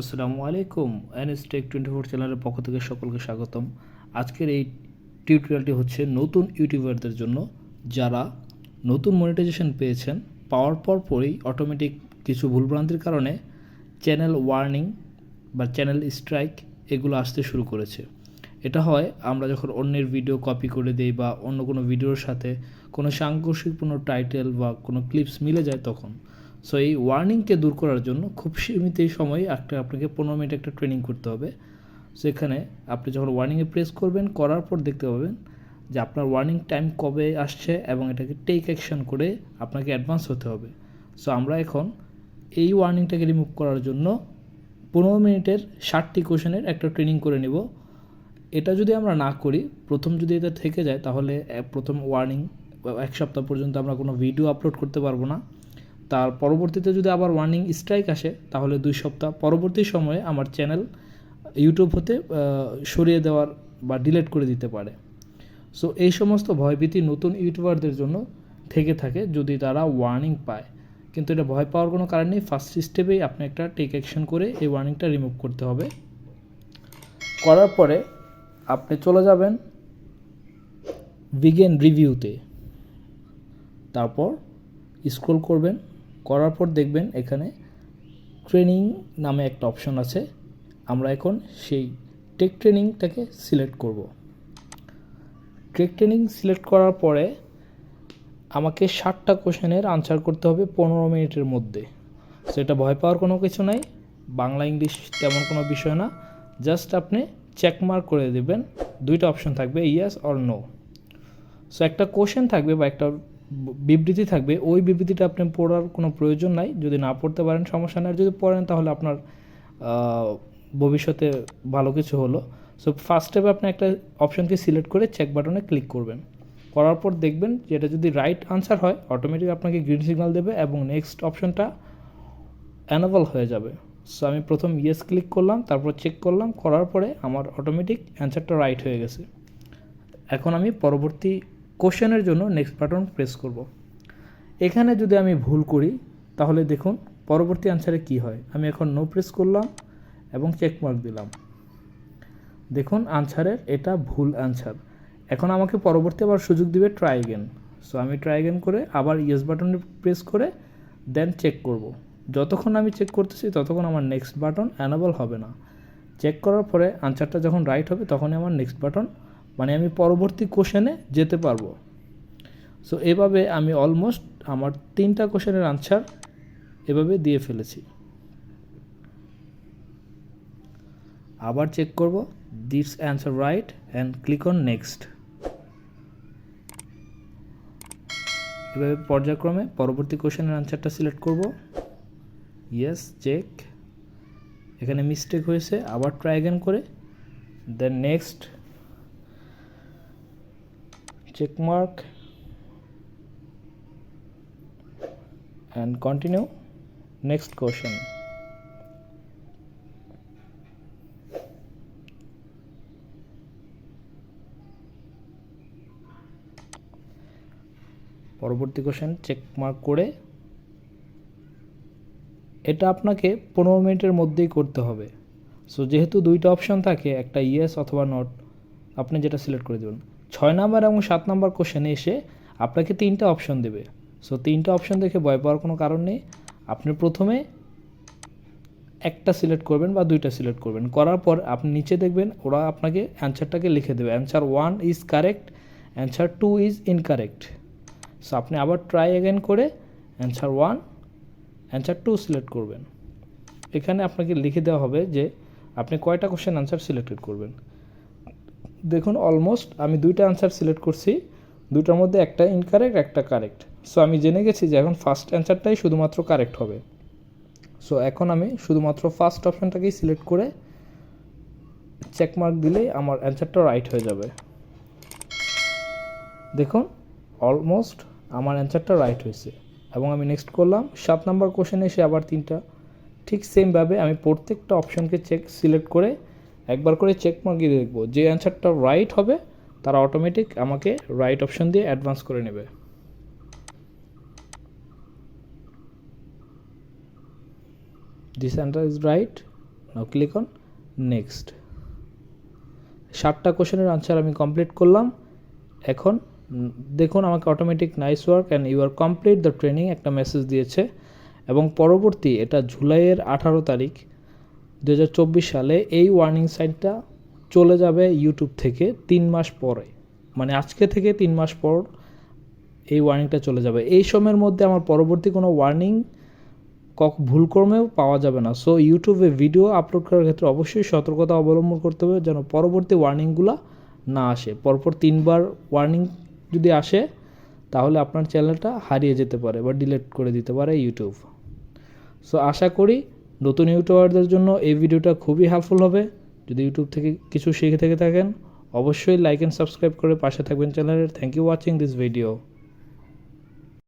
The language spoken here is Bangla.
আসসালামু আলাইকুম, এনএস টেক টোয়েন্টি ফোর চ্যানেলের পক্ষ থেকে সকলকে স্বাগতম। আজকের এই টিউটোরিয়ালটি হচ্ছে নতুন ইউটিউবারদের জন্য যারা নতুন মনিটাইজেশন পেয়েছেন, পাওয়ার পর পরেই অটোমেটিক কিছু ভুলভ্রান্তির কারণে চ্যানেল ওয়ার্নিং বা চ্যানেল স্ট্রাইক এগুলো আসতে শুরু করেছে। এটা হয় আমরা যখন অন্যের ভিডিও কপি করে দিই বা অন্য কোনো ভিডিওর সাথে কোনো সাংঘর্ষিকপূর্ণ টাইটেল বা কোনো ক্লিপস মিলে যায় তখন। সো এই ওয়ার্নিংকে দূর করার জন্য খুব সীমিত সময়ে একটা আপনাকে পনেরো মিনিট একটা ট্রেনিং করতে হবে। সো এখানে আপনি যখন ওয়ার্নিংয়ে প্রেস করবেন, করার পর দেখতে পাবেন যে আপনার ওয়ার্নিং টাইম কবে আসছে এবং এটাকে টেক অ্যাকশন করে আপনাকে অ্যাডভান্স হতে হবে। সো আমরা এখন এই ওয়ার্নিংটাকে রিমুভ করার জন্য পনেরো মিনিটের ষাটটি কোশ্চেনের একটা ট্রেনিং করে নেব। এটা যদি আমরা না করি, প্রথম যদি এটা থেকে যায়, তাহলে প্রথম ওয়ার্নিং এক সপ্তাহ পর্যন্ত আমরা কোনো ভিডিও আপলোড করতে পারব না। তার পরবর্তীতে যদি আবার ওয়ার্নিং স্ট্রাইক আসে, তাহলে দুই সপ্তাহ পরবর্তী সময়ে আমার চ্যানেল ইউটিউব হতে সরিয়ে দেওয়ার বা ডিলিট করে দিতে পারে। সো এই সমস্ত ভয়ভীতি নতুন ইউটিউবারদের জন্য থেকে থাকে যদি তারা ওয়ার্নিং পায়। কিন্তু এটা ভয় পাওয়ার কোনো কারণ নেই। ফার্স্ট স্টেপেই আপনি একটা টেক অ্যাকশন করে এই ওয়ার্নিংটা রিমুভ করতে হবে। করার পরে আপনি চলে যাবেন বিগেন রিভিউতে তারপর স্ক্রল করবেন। করার পর দেখবেন এখানে ট্রেনিং নামে একটা অপশন আছে। আমরা এখন সেই টেক ট্রেনিংটাকে সিলেক্ট করব। টেক ট্রেনিং সিলেক্ট করার পরে আমাকে ষাটটা কোশ্চেনের আনসার করতে হবে পনেরো মিনিটের মধ্যে। সেটা ভয় পাওয়ার কোনো কিছু নাই, বাংলা ইংলিশ তেমন কোনো বিষয় না। জাস্ট আপনি চেকমার্ক করে দেবেন, দুইটা অপশন থাকবে ইয়াস অর নো সো একটা কোশ্চেন থাকবে বা একটা বিবৃতি থাকবে। ওই বিবৃতিটা আপনি পড়ার কোনো প্রয়োজন নাই। যদি না পড়তে পারেন, সমস্যা নেই। যদি পড়েন, তাহলে আপনার ভবিষ্যতে ভালো কিছু হলো। সো ফার্স্ট স্টেপে আপনি একটা অপশনকে সিলেক্ট করে চেক বাটনে ক্লিক করবেন। করার পর দেখবেন যে এটা যদি রাইট আনসার হয় অটোমেটিক আপনাকে গ্রিন সিগন্যাল দেবে এবং নেক্সট অপশনটা অ্যানাবল হয়ে যাবে। সো আমি প্রথম ইয়েস ক্লিক করলাম, তারপর চেক করলাম। করার পরে আমার অটোমেটিক অ্যান্সারটা রাইট হয়ে গেছে। এখন আমি পরবর্তী কোশ্চেনের জন্য নেক্সট বাটন প্রেস করব। এখানে যদি আমি ভুল করি, তাহলে দেখুন পরবর্তী আনসারে কি হয়? আমি এখন নো প্রেস করলাম এবং চেক মার্ক দিলাম। দেখুন আনসারের এটা ভুল আনসার এখন আমাকে পরবর্তী আবার সুযোগ দিবে ট্রাই অ্যাগেন সো আমি ট্রাই অ্যাগেন করে আবার ইয়েস বাটনে প্রেস করে দেন চেক করব। যতক্ষণ আমি চেক করতেছি, ততক্ষণ আমার নেক্সট বাটন অ্যানাবল হবে না। চেক করার পরে আনসারটা যখন রাইট হবে, তখনই আমার নেক্সট বাটন মানে আমি পরবর্তী কোশ্চেনে যেতে পারব। সো এভাবে আমি অলমোস্ট আমার তিনটা কোশ্চেনের আনসার এভাবে দিয়ে ফেলেছি। আবার চেক করব this answer right and click on next এভাবে পর্যায়ক্রমে পরবর্তী কোশ্চেনের আনসারটা সিলেক্ট করব। ইয়েস চেক এখানে মিস্টেক হয়েছে, আবার ট্রাই অ্যাগেন করে। Then next mark and continue. Next question. পরবর্তী কোশ্চেন চেক মার্ক করে এটা আপনাকে পনেরো মিনিটের মধ্যেই করতে হবে। সো যেহেতু দুইটা অপশন থাকে, একটা ইয়েস অথবা নট আপনি যেটা সিলেক্ট করে দেবেন। ছয় নাম্বার এবং সাত নাম্বার কোশ্চেনে এসে আপনাকে তিনটা অপশন দেবে। সো তিনটা অপশন দেখে ভয় পাওয়ার কোনো কারণ নেই। আপনি প্রথমে একটা সিলেক্ট করবেন বা দুইটা সিলেক্ট করবেন। করার পর আপনি নিচে দেখবেন ওরা আপনাকে অ্যান্সারটাকে লিখে দেবে। Answer one is correct answer two is incorrect so আপনি আবার ট্রাই অ্যাগেন করে answer one answer two select করবেন। এখানে আপনাকে লিখে দেওয়া হবে যে আপনি কয়টা কোশ্চেন অ্যান্সার সিলেক্টেড করবেন। দেখুন অলমোস্ট আমি দুইটা আনসার সিলেক্ট করছি। দুইটার মধ্যে একটা ইনকারেক্ট একটা কারেক্ট সো আমি জেনে গেছি যে এখন ফার্স্ট অ্যান্সারটাই শুধুমাত্র কারেক্ট হবে। সো এখন আমি শুধুমাত্র ফার্স্ট অপশানটাকেই সিলেক্ট করে চেক মার্ক দিলেই আমার অ্যান্সারটা রাইট হয়ে যাবে। দেখুন অলমোস্ট আমার অ্যান্সারটা রাইট হয়েছে। এবং আমি নেক্সট করলাম, সাত নাম্বার কোশ্চেনে এসে আবার তিনটা। ঠিক সেমভাবে আমি প্রত্যেকটা অপশনকে চেক সিলেক্ট করে একবার করে চেক মার্কিয়ে দেখব। যে অ্যান্সারটা রাইট হবে, তারা অটোমেটিক আমাকে রাইট অপশন দিয়ে অ্যাডভান্স করে নেবে। This answer is right now click on next সাতটা কোশ্চেনের আনসার আমি কমপ্লিট করলাম। এখন দেখুন আমাকে automatic nice work and you are complete the training একটা মেসেজ দিয়েছে। এবং পরবর্তী এটা জুলাইয়ের আঠারো তারিখ। দু হাজার চব্বিশ সালে এই ওয়ার্নিং সাইনটা চলে যাবে ইউটিউব থেকে তিন মাস পরে। মানে আজকে থেকে তিন মাস পর এই ওয়ার্নিংটা চলে যাবে। এই সময়ের মধ্যে আমার পরবর্তী কোনো ওয়ার্নিং কক ভুলক্রমেও পাওয়া যাবে না। সো ইউটিউবে ভিডিও আপলোড করার ক্ষেত্রে অবশ্যই সতর্কতা অবলম্বন করতে হবে যেন পরবর্তী ওয়ার্নিংগুলো না আসে। পরপর তিনবার ওয়ার্নিং যদি আসে, তাহলে আপনার চ্যানেলটা হারিয়ে যেতে পারে বা ডিলিট করে দিতে পারে ইউটিউব সো আশা করি নতুন ইউটিউবারদের জন্য এই ভিডিওটা খুবই হেল্পফুল হবে। যদি ইউটিউব থেকে কিছু শিখে থেকে থাকেন, অবশ্যই লাইক অ্যান্ড সাবস্ক্রাইব করে পাশে থাকবেন চ্যানেলের। Thank you watching this video